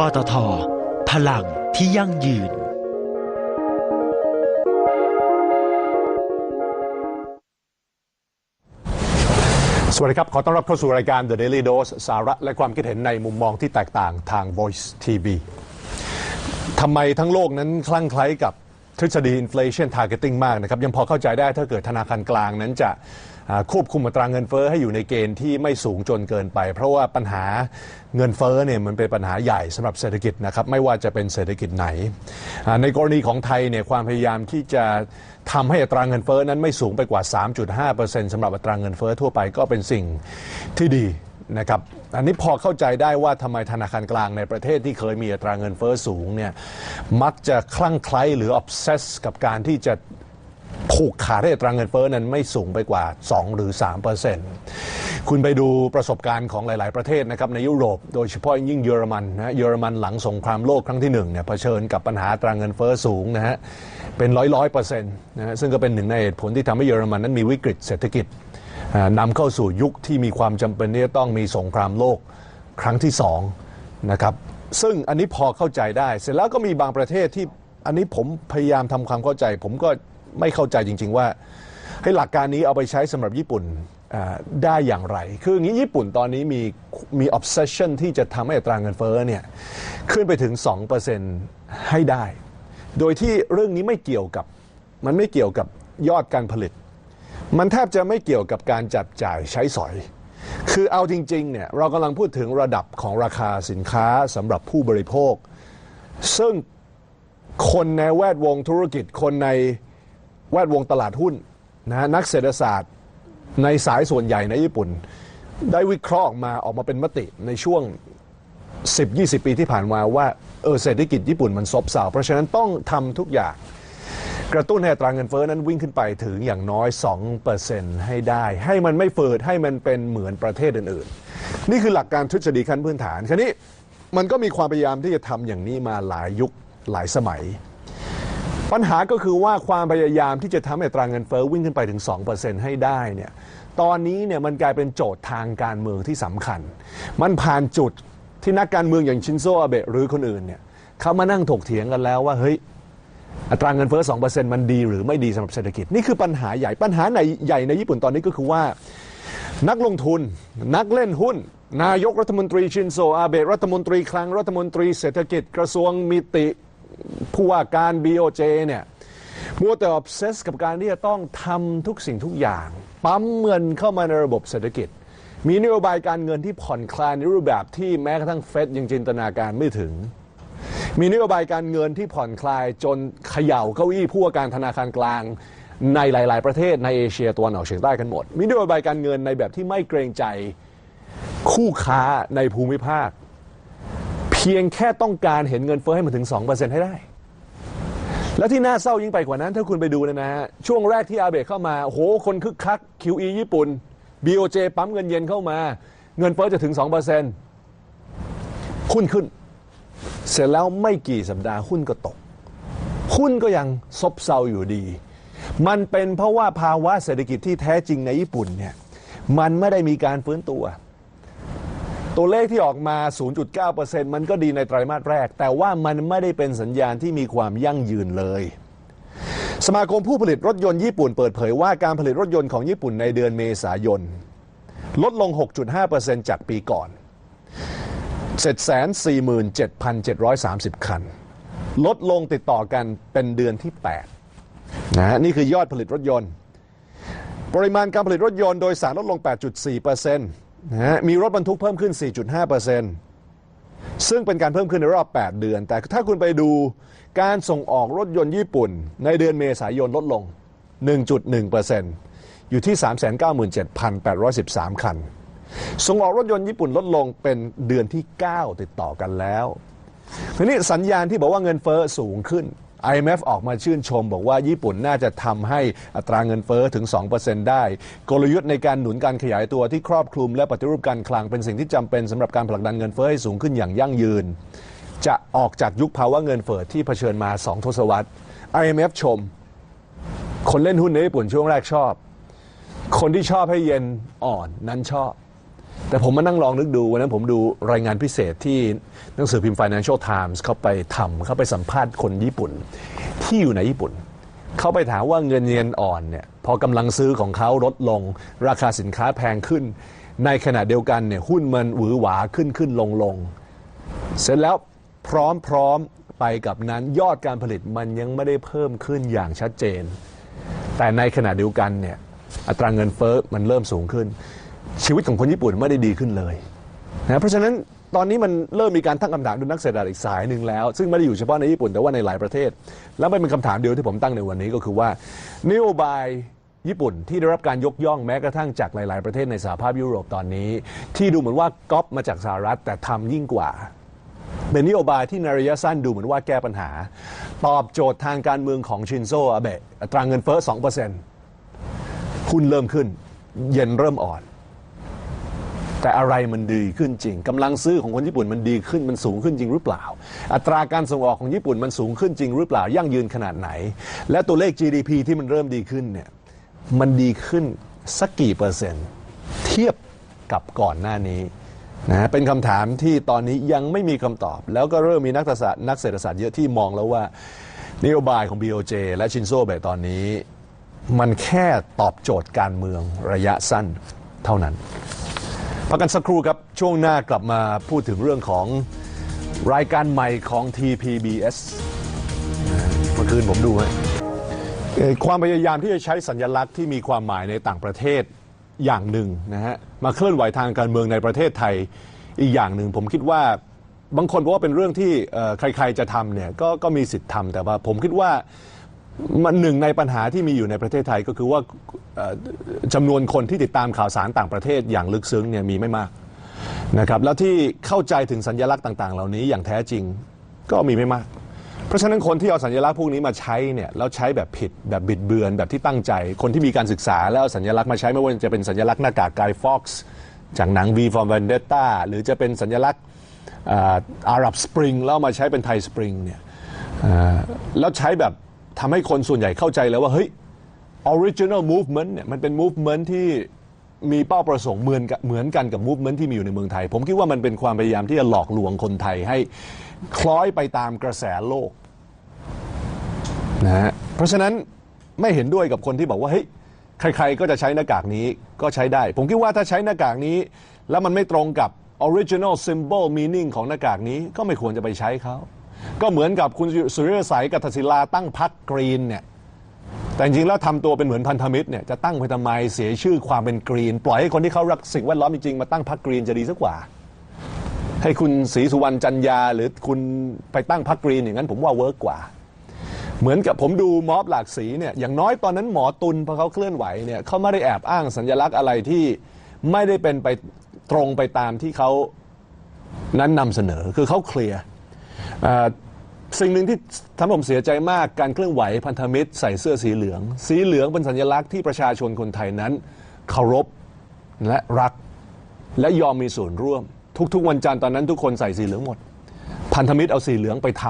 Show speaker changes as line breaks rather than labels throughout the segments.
ปตท พลังที่ยั่งยืน
สวัสดีครับ ขอต้อนรับเข้าสู่รายการ The Daily Dose สาระและความคิดเห็นในมุมมองที่แตกต่างทาง Voice TV ทำไมทั้งโลกนั้นคลั่งไคล้กับทฤษฎี inflation targeting มากนะครับ ยังพอเข้าใจได้ถ้าเกิดธนาคารกลางนั้นจะ ควบคุมอัตราเงินเฟ้อให้อยู่ในเกณฑ์ที่ไม่สูงจนเกินไป เพราะว่าปัญหาเงินเฟ้อเนี่ยมันเป็นปัญหาใหญ่สำหรับเศรษฐกิจนะครับไม่ว่าจะเป็นเศรษฐกิจไหน ในกรณีของไทยเนี่ยความพยายามที่จะทำให้อัตราเงินเฟ้อนั้นไม่สูงไปกว่า 3.5%สำหรับอัตราเงินเฟ้อทั่วไปก็เป็นสิ่งที่ดีนะครับอันนี้พอเข้าใจได้ว่าทำไมธนาคารกลางในประเทศที่เคยมีอัตราเงินเฟ้อสูงเนี่ยมักจะคลั่งไคล้หรือ obsess กับการที่จะ ผูกขาดให้อัตราเงินเฟ้อนั้นไม่สูงไปกว่า 2 หรือ3คุณไปดูประสบการณ์ของหลาย ๆ ประเทศนะครับในยุโรป โดยเฉพาะยิ่งเยอรมันนะเยอรมันหลังสงครามโลกครั้งที่1เนี่ยเผชิญกับปัญหาตราเงินเฟ้อสูงนะฮะเป็นร้อยร้อยเปอร์เซ็นต์นะฮะซึ่งก็เป็นหนึ่งในเหตุผลที่ทำให้เยอรมันนั้นมีวิกฤตเศรษฐกิจอ่านำเข้าสู่ยุคที่มีความจำเป็นที่จะต้องมีสงครามโลกครั้งที่สองนะครับซึ่งอันนี้พอเข้าใจได้ เสร็จแล้วก็มีบางประเทศที่อันนี้ผมพยายามทำความเข้าใจ ผมก็ ไม่เข้าใจจริง ๆ ว่าให้หลักการนี้เอาไปใช้สำหรับญี่ปุ่นได้อย่างไร คืออย่างนี้ญี่ปุ่นตอนนี้มีมี obsession ที่จะทำให้อัตราเงินเฟ้อเนี่ยขึ้นไปถึง 2%ให้ได้ โดยที่เรื่องนี้ไม่เกี่ยวกับมันไม่เกี่ยวกับยอดการผลิต มันแทบจะไม่เกี่ยวกับการจับจ่ายใช้สอย คือเอาจริงๆเนี่ยเรากำลังพูดถึงระดับของราคาสินค้าสำหรับผู้บริโภค ซึ่งคนในแวดวงธุรกิจคนใน แวดวงตลาดหุ้นนะนักเศรษฐศาสตร์ในสายส่วนใหญ่ในญี่ปุ่น ได้วิเคราะห์ออกมาออกมาเป็นมติในช่วง 10-20 ปีที่ผ่านมาว่าเออเศรษฐกิจญี่ปุ่นมันซบเซาเพราะฉะนั้นต้องทำทุกอย่างกระตุ้นให้ตราเงินเฟ้อนั้นวิ่งขึ้นไปถึงอย่างน้อย 2%ให้ได้ ให้มันไม่เฟิดให้มันเป็นเหมือนประเทศอื่นๆ นี่คือหลักการทฤษฎีขั้นพื้นฐาน คราวนี้มันก็มีความพยายามที่จะทำอย่างนี้มาหลายยุคหลายสมัย ปัญหาก็คือว่าความพยายามที่จะทำให้อัตราเงินเฟ้อวิ่งขึ้นไปถึง 2%ให้ได้เนี่ยตอนนี้เนี่ยมันกลายเป็นโจทย์ทางการเมืองที่สำคัญ มันผ่านจุดที่นักการเมืองอย่างชินโซอาเบะหรือคนอื่นเนี่ยเขามานั่งถกเถียงกันแล้วว่าเฮ้ยอัตราเงินเฟ้อ 2%มันดีหรือไม่ดีสำหรับเศรษฐกิจ นี่คือปัญหาใหญ่ปัญหาในใหญ่ในญี่ปุ่นตอนนี้ก็คือว่านักลงทุนนักเล่นหุ้น นายกรัฐมนตรีชินโซอาเบะรัฐมนตรีคลังรัฐมนตรีเศรษฐกิจกระทรวงมิติ ผู้ว่าการ BOJ เนี่ยมัวแต่ obsess กับการที่จะต้องทำทุกสิ่งทุกอย่าง ปั๊มเงินเข้ามาในระบบเศรษฐกิจ มีนโยบายการเงินที่ผ่อนคลายในรูปแบบที่แม้กระทั่งเฟดยังจินตนาการไม่ถึง มีนโยบายการเงินที่ผ่อนคลายจนเขย่าเก้าอี้ผู้ว่าการธนาคารกลางในหลาย ๆ ประเทศในเอเชียตะวันออกเฉียงใต้กันหมด มีนโยบายการเงินในแบบที่ไม่เกรงใจคู่ค้าในภูมิภาค พียงแค่ต้องการเห็นเงินเฟ้อให้มันถึง 2%ให้ได้ แล้วที่น่าเศร้ายิ่งไปกว่านั้น ถ้าคุณไปดูนยนะฮะ ช่วงแรกที่อาเบะเข้ามาโอ้โห คนคึกคัก QE ญี่ปุ่น BOJ ปั๊มเงินเย็นเข้ามา เงินเฟ้อจะถึง 2%หุ้นขึ้น เสร็จแล้วไม่กี่สัปดาห์หุ้นก็ตก หุ้นก็ยังซบเซาอยู่ดี มันเป็นเพราะว่าภาวะเศรษฐกิจที่แท้จริงในญี่ปุ่นเนี่ย มันไม่ได้มีการฟื้นตัว ตัวเลขที่ออกมา 0.9%มันก็ดีในไตรมาสแรก แต่ว่ามันไม่ได้เป็นสัญญาณที่มีความยั่งยืนเลย สมาคมผู้ผลิตรถยนต์ญี่ปุ่นเปิดเผยว่าการผลิตรถยนต์ของญี่ปุ่นในเดือนเมษายน ลดลง 6.5%จากปีก่อน 747,730 คัน ลดลงติดต่อกันเป็นเดือนที่ 8 นะนี่คือยอดผลิตรถยนต์ ปริมาณการผลิตรถยนต์โดยสารลดลง 8.4% นะฮะมีรถบรรทุกเพิ่มขึ้น 4.5%ซึ่งเป็นการเพิ่มขึ้นในรอบ 8 เดือน แต่ถ้าคุณไปดูการส่งออกรถยนต์ญี่ปุ่น ในเดือนเมษายนลดลง 1.1%อยู่ที่ 397,813 คัน ส่งออกรถยนต์ญี่ปุ่นลดลงเป็นเดือนที่ 9 ติดต่อกันแล้วทีนี้สัญญาณที่บอกว่าเงินเฟ้อสูงขึ้น IMF ออกมาชื่นชม บอกว่าญี่ปุ่นน่าจะทำให้อัตราเงินเฟ้อถึง 2%ได้ กลยุทธ์ในการหนุนการขยายตัวที่ครอบคลุมและปฏิรูปการคลังเป็นสิ่งที่จำเป็นสำหรับการผลักดันเงินเฟ้อให้สูงขึ้นอย่างยั่งยืน จะออกจากยุคภาวะเงินเฟ้อที่เผชิญมา 2 ทศวรรษ IMF ชม คนเล่นหุ้นในญี่ปุ่นช่วงแรกชอบ คนที่ชอบให้เย็นอ่อนนั้นชอบ แต่ผมมานั่งลองนึกดูวันนั้นผมดูรายงานพิเศษที่หนังสือพิมพ์ Financial Times เขาไปทำเขาไปสัมภาษณ์คนญี่ปุ่น ที่อยู่ในญี่ปุ่น เขาไปถามว่าเงินเยนอ่อนเนี่ยพอกำลังซื้อของเขาลดลง ราคาสินค้าแพงขึ้น ในขณะเดียวกันเนี่ยหุ้นมันหวือหวาขึ้นขึ้นลงลงเสร็จแล้วพร้อมๆไปกับนั้นยอดการผลิตมันยังไม่ได้เพิ่มขึ้นอย่างชัดเจน แต่ในขณะเดียวกันเนี่ยอัตราเงินเฟ้อมันเริ่มสูงขึ้น ชีวิตของคนญี่ปุ่นไม่ได้ดีขึ้นเลยนะเพราะฉะนั้นตอนนี้มันเริ่มมีการตั้งคำถามดูนักเศรษฐศาสตร์อีกสายหนึ่งแล้ว ซึ่งไม่ได้อยู่เฉพาะในญี่ปุ่นแต่ว่าในหลายประเทศ แล้วมันเป็นคำถามเดียวที่ผมตั้งในวันนี้ก็คือว่านโยบายญี่ปุ่นที่ได้รับการยกย่องแม้กระทั่งจากหลาย ๆ ประเทศในสหภาพยุโรปตอนนี้ ที่ดูเหมือนว่าก๊อปมาจากสหรัฐแต่ทำยิ่งกว่าเป็นนโยบายที่ในระยะสั้นดูเหมือนว่าแก้ปัญหา ตอบโจทย์ทางการเมืองของชินโซอาเบะอัตราเงินเฟ้อ2%หุ้นเริ่มขึ้น เย็นเริ่มอ่อน แต่อะไรมันดีขึ้นจริงกำลังซื้อของคนญี่ปุ่นมันดีขึ้นมันสูงขึ้นจริงหรือเปล่า อัตราการส่งออกของญี่ปุ่นมันสูงขึ้นจริงหรือเปล่ายั่งยืนขนาดไหน และตัวเลข GDP ที่มันเริ่มดีขึ้นเนี่ยมันดีขึ้นสักกี่เปอร์เซ็นต์ เทียบกับก่อนหน้านี้นะเป็นคำถามที่ตอนนี้ยังไม่มีคำตอบ แล้วก็เริ่มมีนักเศรษฐศาสตร์นักเศรษฐศาสตร์เยอะที่มองแล้วว่านโยบายของ BOJ และชินโซเบะตอนนี้ มันแค่ตอบโจทย์การเมืองระยะสั้นเท่านั้น พักกันสักครู่ครับ ช่วงหน้ากลับมาพูดถึงเรื่องของรายการใหม่ของ TPBS เมื่อคืนผมดูฮะความพยายามที่จะใช้สัญลักษณ์ที่มีความหมายในต่างประเทศอย่างหนึ่งนะฮะมาเคลื่อนไหวทางการเมืองในประเทศไทยอีกอย่างหนึ่ง ผมคิดว่าบางคนบอกว่าเป็นเรื่องที่ใครๆจะทำเนี่ยก็ก็มีสิทธิ์ทำแต่ว่าผมคิดว่า มันหนึ่งในปัญหาที่มีอยู่ในประเทศไทยก็คือว่าเอ่อจำนวนคนที่ติดตามข่าวสารต่างประเทศอย่างลึกซึ้งเนี่ยมีไม่มากนะครับแล้วที่เข้าใจถึงสัญลักษณ์ต่าง ๆ เหล่านี้อย่างแท้จริงก็มีไม่มาก เพราะฉะนั้นคนที่เอาสัญลักษณ์พวกนี้มาใช้เนี่ยแล้วใช้แบบผิดแบบบิดเบือนแบบที่ตั้งใจ คนที่มีการศึกษาแล้วเอาสัญลักษณ์มาใช้ไม่ว่าจะเป็นสัญลักษณ์หน้ากากกายฟ็อกซ์จากหนัง V for Vendetta หรือจะเป็นสัญลักษณ์อาหรับสปริงแล้วเอามาใช้เป็นไทยสปริงเนี่ยอ่าแล้วใช้แบบ ทำให้คนส่วนใหญ่เข้าใจแล้วว่าเฮ้ย original movement เนี่ยมันเป็น movement ที่มีเป้าประสงค์เหมือนกันเหมือนกันกับ movement ที่มีอยู่ในเมืองไทย ผมคิดว่ามันเป็นความพยายามที่จะหลอกลวงคนไทยให้คล้อยไปตามกระแสโลกนะฮะเพราะฉะนั้นไม่เห็นด้วยกับคนที่บอกว่าเฮ้ยใครๆก็จะใช้หน้ากากนี้ก็ใช้ได้ ผมคิดว่าถ้าใช้หน้ากากนี้ แล้วมันไม่ตรงกับ original symbol meaning ของหน้ากากนี้ก็ไม่ควรจะไปใช้เขา ก็เหมือนกับคุณสุริยสัยกับทศิลาตั้งพักกรีนเนี่ยแต่จริงๆแล้วทำตัวเป็นเหมือนพันธมิตรเนี่ยจะตั้งไปทำไมเสียชื่อความเป็นกรีน ปล่อยให้คนที่เขารักสิ่งแวดล้อมจริงๆมาตั้งพักกรีนจะดีสักกว่า ให้คุณศรีสุวรรณจันยา หรือคุณไปตั้งพักกรีนอย่างนั้นผมว่าเวิร์กกว่า เหมือนกับผมดูม็อบหลากสีเนี่ยอย่างน้อยตอนนั้นหมอตุลพอเขาเคลื่อนไหวเนี่ยเขาไม่ได้แอบอ้างสัญลักษณ์อะไรที่ไม่ได้เป็นไปตรงไปตามที่เขานั้นนำเสนอคือเขาเคลียร์ สิ่งหนึ่งที่ทำผมเสียใจมากการเคลื่อนไหวพันธมิตรใส่เสื้อสีเหลือง สีเหลืองเป็นสัญลักษณ์ที่ประชาชนคนไทยนั้นเคารพและรักและยอมมีส่วนร่วม ทุกๆ วันจันทร์ตอนนั้นทุกคนใส่สีเหลืองหมด พันธมิตรเอาสีเหลืองไปท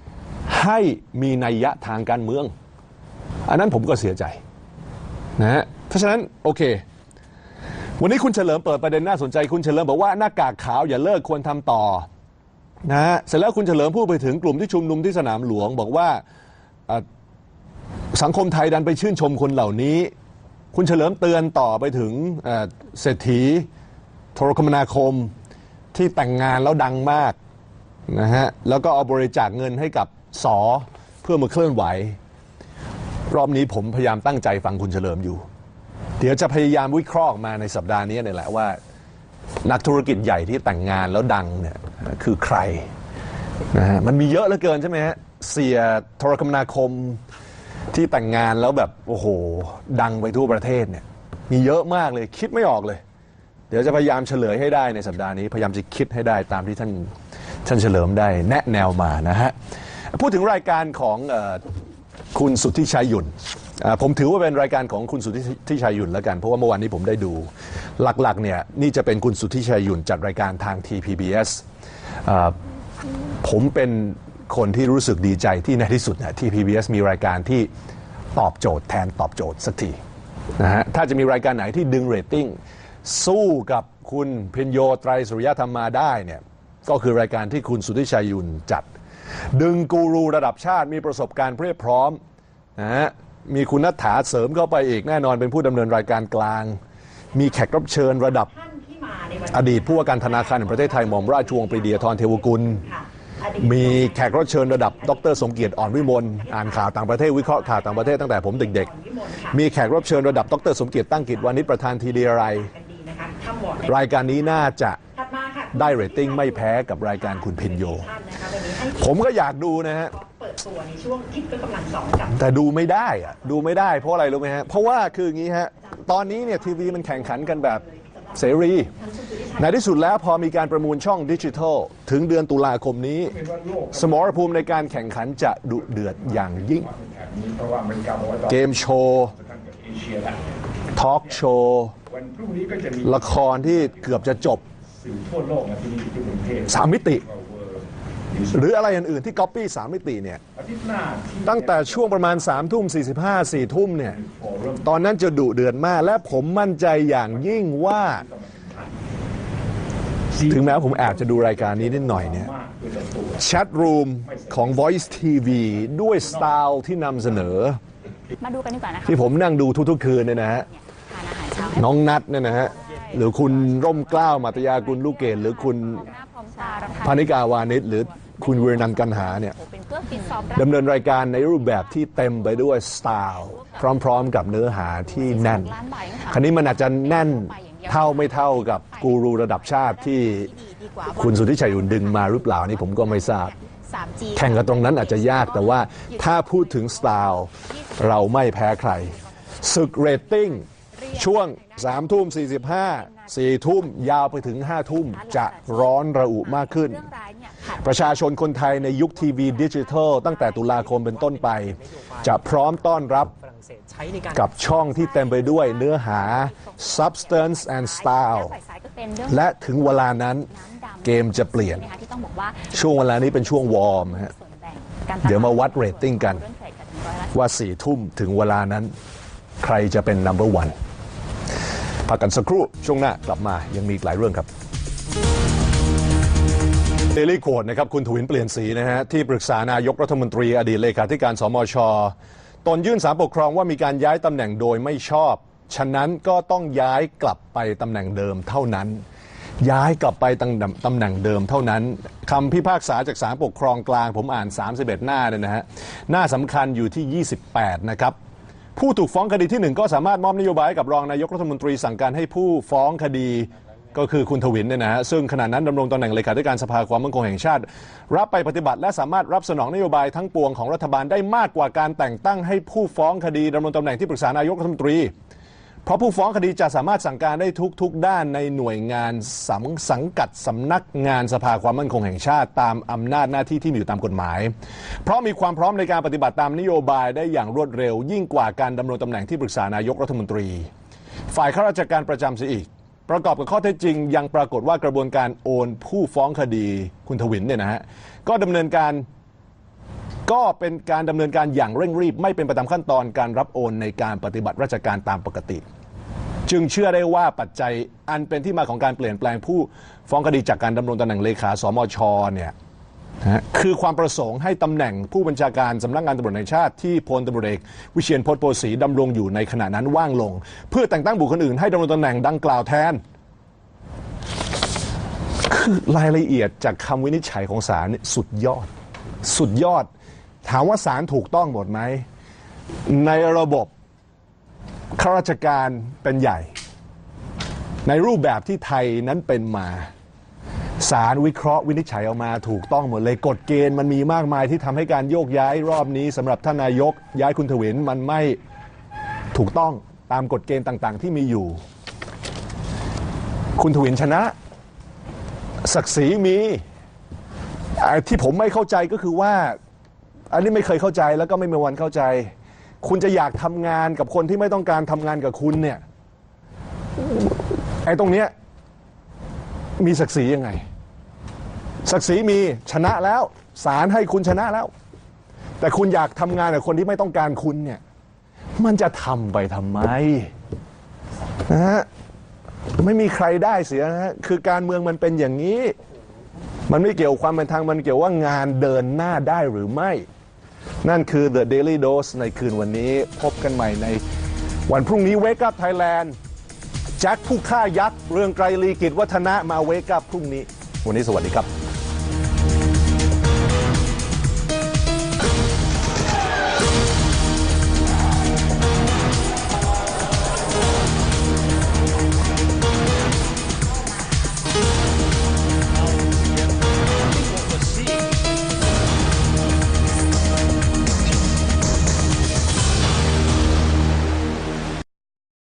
ำให้มีนัยยะทางการเมือง อันนั้นผมก็เสียใจนะฮะเพราะฉะนั้นโอเค วันนี้คุณเฉลิมเปิดประเด็นน่าสนใจคุณเฉลิมบอกว่าหน้ากากขาวอย่าเลิกควรทำต่อ นะฮะเสร็จแล้วคุณเฉลิมพูดไปถึงกลุ่มที่ชุมนุมที่สนามหลวง บอกว่าอะสังคมไทยดันไปชื่นชมคนเหล่านี้ คุณเฉลิมเตือนต่อไปถึงเอ่อเศรษฐีโทรคมนาคมที่แต่งงานแล้วดังมากนะฮะแล้วก็เอาบริจาคเงินให้กับสอเพื่อมาเคลื่อนไหว รอบนี้ผมพยายามตั้งใจฟังคุณเฉลิมอยู่ เดี๋ยวจะพยายามวิเคราะห์ออกมาในสัปดาห์นี้เนี่ยแหละว่า นักธุรกิจใหญ่ที่แต่งงานแล้วดังเนี่ย คือใครนะฮะมันมีเยอะเหลือเกินใช่ไหมฮะเสียโทรคมนาคมที่แต่งงานแล้วแบบโอ้โห ดังไปทั่วประเทศเนี่ยมีเยอะมากเลยคิดไม่ออกเลย เดี๋ยวจะพยายามเฉลยให้ได้ในสัปดาห์นี้ พยายามจะคิดให้ได้ตามที่ท่านท่านเฉลิมได้แนะแนวมานะฮะ พูดถึงรายการของ คุณสุทธิชัยหยุ่นอ่าผมถือว่าเป็นรายการของคุณสุทธิชัยหยุ่นแล้วกัน เพราะว่าเมื่อวานนี้ผมได้ดู หลักๆเนี่ยนี่จะเป็นคุณสุทธิชัยหยุ่นจัดรายการทาง TPBS อ่าผมเป็นคนที่รู้สึกดีใจที่ในที่สุดเนี่ย TPBS มีรายการที่ตอบโจทย์แทนตอบโจทย์สักทีนะฮะถ้าจะมีรายการไหนที่ดึงเรตติ้งสู้กับคุณพิญโยไตรสุริยธรรมมาได้เนี่ยก็คือรายการที่คุณสุทธิชัยยุนจัด ดึงกูรูระดับชาติมีประสบการณ์เพียบพร้อมนะฮะมีคุณนัฐถาเสริมเข้าไปอีกแน่นอนเป็นผู้ดำเนินรายการกลาง มีแขกรับเชิญระดับ
ท่านที่มาในวัน
อดีตผู้ว่าการธนาคารแห่งประเทศไทยหม่อมราชวงศ์ปรีดียทรเทวกุล
ค่ะอดีต
มีแขกรับเชิญระดับ ดรสมเกียรติอ่อนวิมลอ่านข่าวต่างประเทศวิเคราะห์ข่าวต่างประเทศตั้งแต่ผมเด็ก
วิมลค่ะ
ๆมีแขกรับเชิญระดับ ดรสมเกียรติตั้งกิจวานิชประธานทีดีอะไร
กันดีนะคะข้ามวอร์ดใน
รายการนี้น่าจะ
ถัดมาค่ะ
ได้เรตติ้งไม่แพ้กับรายการคุณพินโย ผมก็อยากดูนะฮะ
เปิดตัวในช่วงคิดก็กำลังสองกับ
แต่ดูไม่ได้อะดูไม่ได้เพราะอะไรรู้ไหมฮะเพราะว่าคืออย่างนี้ฮะตอนนี้เนี่ยทีวีมันแข่งขันกันแบบเสรีในที่สุดแล้วพอมีการประมูลช่องดิจิทัล ถึงเดือนตุลาคมนี้ สมรภูมิในการแข่งขันจะดุเดือดอย่างยิ่ง
เพราะว่าอเมริกาบอกว่าตอน
เกมโชว์
ท่านกับเอเชียแล้ว
ทอล์กโชว์
วันพรุ่งนี้ก็จะมี
ละครที่เกือบจะจบ
สื่อทั่วโลกนะที่นี่ที่กรุงเทพ
สามมิติ
ก็เวิร์
หรืออะไรอื่นๆที่ก๊อปปี้สามมิติเนี่ย
อาทิตย์หน้าที่
ตั้งแต่ช่วงประมาณ3ามทุ่ม45 4ทุ่มเนี่ย
โฟรัม
ตอนนั้นจะดุเดือดมาก และผมมั่นใจอย่างยิ่งว่า ถึงแม้ว่าผมแอบจะดูรายการนี้นิดหน่อยเนี่ย
มากคือจะตัว
แชทรูมของ Voice TV ด้วยสไตล์ที่นำเสนอ
มาดูกันดีกว่านะคะ
ที่ผมนั่งดูทุกๆคืนเนี่ยนะฮะ
ทานอาหารเช้าให้
น้องนัดเนี่ยนะฮะหรือคุณร่มเกล้าวมาตยากุลลูกเกดหรือคุณ
หน้าพร้อมตารับทาน
พานิกาวานิชหรือ คุณวีรนันท์กันหาเนี่ย
โอ้เป็นเพื่อฟิตซ้อมรับ
ดำเนินรายการในรูปแบบที่เต็มไปด้วยสไตล์พร้อมๆ กับเนื้อหาที่แน่น
ล้านบาทเองค่ะ
คราวนี้มันอาจจะแน่นเท่าไม่เท่ากับกูรูระดับชาติที่
ดีกว่า
คุณสุทธิชัยอุ่นดึงมาหรือเปล่านี่ผมก็ไม่ทราบ
3G
แข่งกันตรงนั้นอาจจะยากแต่ว่าถ้าพูดถึงสไตล์เราไม่แพ้ใครศึกเรตติ้ง ช่วง3ทุ่ม45 4ทุ่มยาวไปถึง5ทุ่มจะร้อนระอุมากขึ้น
เรื่องร้ายเนี่ยผ่าน
ประชาชนคนไทยในยุคทีวีดิจิทัล ตั้งแต่ตุลาคมเป็นต้นไป จะพร้อมต้อนรับ
ฝรั่งเศสใช้ในการ
กับช่องที่เต็มไปด้วยเนื้อหา substance and style
ฝ่ายซ้ายก็เป็นเรื่อง
และถึงเวลานั้น
น้ำดำ
เกมจะเปลี่ยน
ใช่ไหมคะที่ต้องบอกว่า
ช่วงเวลานี้เป็นช่วงวอร์มฮะ
ส่วนแบ่งการตลา
เดี๋ยวมาวัดเรตติ้งกัน
เรื่องเทรดกันถึงร้อยละ
ว่าสี่ทุ่มถึงเวลานั้น ใครจะเป็น number one พักกันสักครู่ช่วงหน้ากลับมายังมีอีกหลายเรื่องครับ เดลี่โคดนะครับคุณทวินเปลี่ยนสีนะฮะที่ปรึกษานายกรัฐมนตรีอดีตเลขาธิการสมช ตนยื่นสารปกครองว่ามีการย้ายตำแหน่งโดยไม่ชอบ ฉะนั้นก็ต้องย้ายกลับไปตำแหน่งเดิมเท่านั้น ย้ายกลับไปตำแหน่งตำแหน่งเดิมเท่านั้นคำพิพากษาจากศาลปกครองกลางผมอ่าน 31 หน้าเนี่ยนะฮะหน้าสำคัญอยู่ที่ 28 นะครับผู้ถูกฟ้องคดีที่หนึ่งก็สามารถมอบนโยบายกับรองนายกรัฐมนตรีสั่งการให้ผู้ฟ้องคดี ก็คือคุณทวินเนี่ยนะฮะซึ่งขณะนั้นดำรงตำแหน่งเลขาธิการสภาความมั่นคงแห่งชาติ รับไปปฏิบัติและสามารถรับสนองนโยบายทั้งปวงของรัฐบาลได้มากกว่าการแต่งตั้งให้ผู้ฟ้องคดีดำรงตำแหน่งที่ปรึกษานายกรัฐมนตรี เพราะผู้ฟ้องคดีจะสามารถสั่งการได้ทุก ๆ ด้านในหน่วยงานสังสังกัดสำนักงานสภาความมั่นคงแห่งชาติ ตามอำนาจหน้าที่ที่มีอยู่ตามกฎหมาย เพราะมีความพร้อมในการปฏิบัติตามนโยบายได้อย่างรวดเร็ว ยิ่งกว่าการดำรงตำแหน่งที่ปรึกษานายกรัฐมนตรี ฝ่ายข้าราชการประจำเสียอีก ประกอบกับข้อเท็จจริง ยังปรากฏว่ากระบวนการโอนผู้ฟ้องคดีคุณทวินเนี่ยนะฮะก็ดำเนินการก็เป็นการดำเนินการอย่างเร่งรีบ ไม่เป็นไปตามขั้นตอนการรับโอนในการปฏิบัติราชการตามปกติ จึงเชื่อได้ว่าปัจจัยอันเป็นที่มาของการเปลี่ยนแปลงผู้ฟ้องคดีจากการดำรงตำแหน่งเลขาสมชเนี่ย นะฮะคือความประสงค์ให้ตำแหน่งผู้บัญชาการสำนักงานตำรวจแห่งชาติที่พลตำรวจเอกวิเชียนพจน์โพสีดำรงอยู่ในขณะนั้นว่างลง เพื่อแต่งตั้งบุคคลอื่นให้ดำรงตำแหน่งดังกล่าวแทน คือรายละเอียดจากคำวินิจฉัยของศาลเนี่ยสุดยอด สุดยอด ถามว่าศาลถูกต้องหมดไหม ในระบบข้าราชการเป็นใหญ่ ในรูปแบบที่ไทยนั้นเป็นมา ศาลวิเคราะห์วินิจฉัยออกมาถูกต้องหมดเลยกฎเกณฑ์มันมีมากมายที่ทำให้การโยกย้ายรอบนี้สำหรับท่านนายกย้ายคุณถวินมันไม่ถูกต้องตามกฎเกณฑ์ต่างๆ ที่มีอยู่ คุณถวินชนะ ศักดิ์ศรีมีที่ผมไม่เข้าใจก็คือว่า อันนี้ไม่เคยเข้าใจแล้วก็ไม่มีวันเข้าใจ คุณจะอยากทำงานกับคนที่ไม่ต้องการทำงานกับคุณเนี่ยไอ้ตรงเนี้ย มีศักดิ์ศรียังไง ศักดิ์ศรีมีชนะแล้วศาลให้คุณชนะแล้ว แต่คุณอยากทำงานกับคนที่ไม่ต้องการคุณเนี่ย มันจะทำไปทำไมนะฮะไม่มีใครได้เสียนะฮะคือการเมืองมันเป็นอย่างนี้ มันไม่เกี่ยวความเป็นทางมันเกี่ยวว่างานเดินหน้าได้หรือไม่ นั่นคือ The Daily Dose ในคืนวันนี้พบกันใหม่ในวันพรุ่งนี้ Wake Up Thailand แจ็คผู้ฆ่ายักษ์เรื่องไกรลีกิจวัฒนะมาเวกับพรุ่งนี้ วันนี้สวัสดีครับ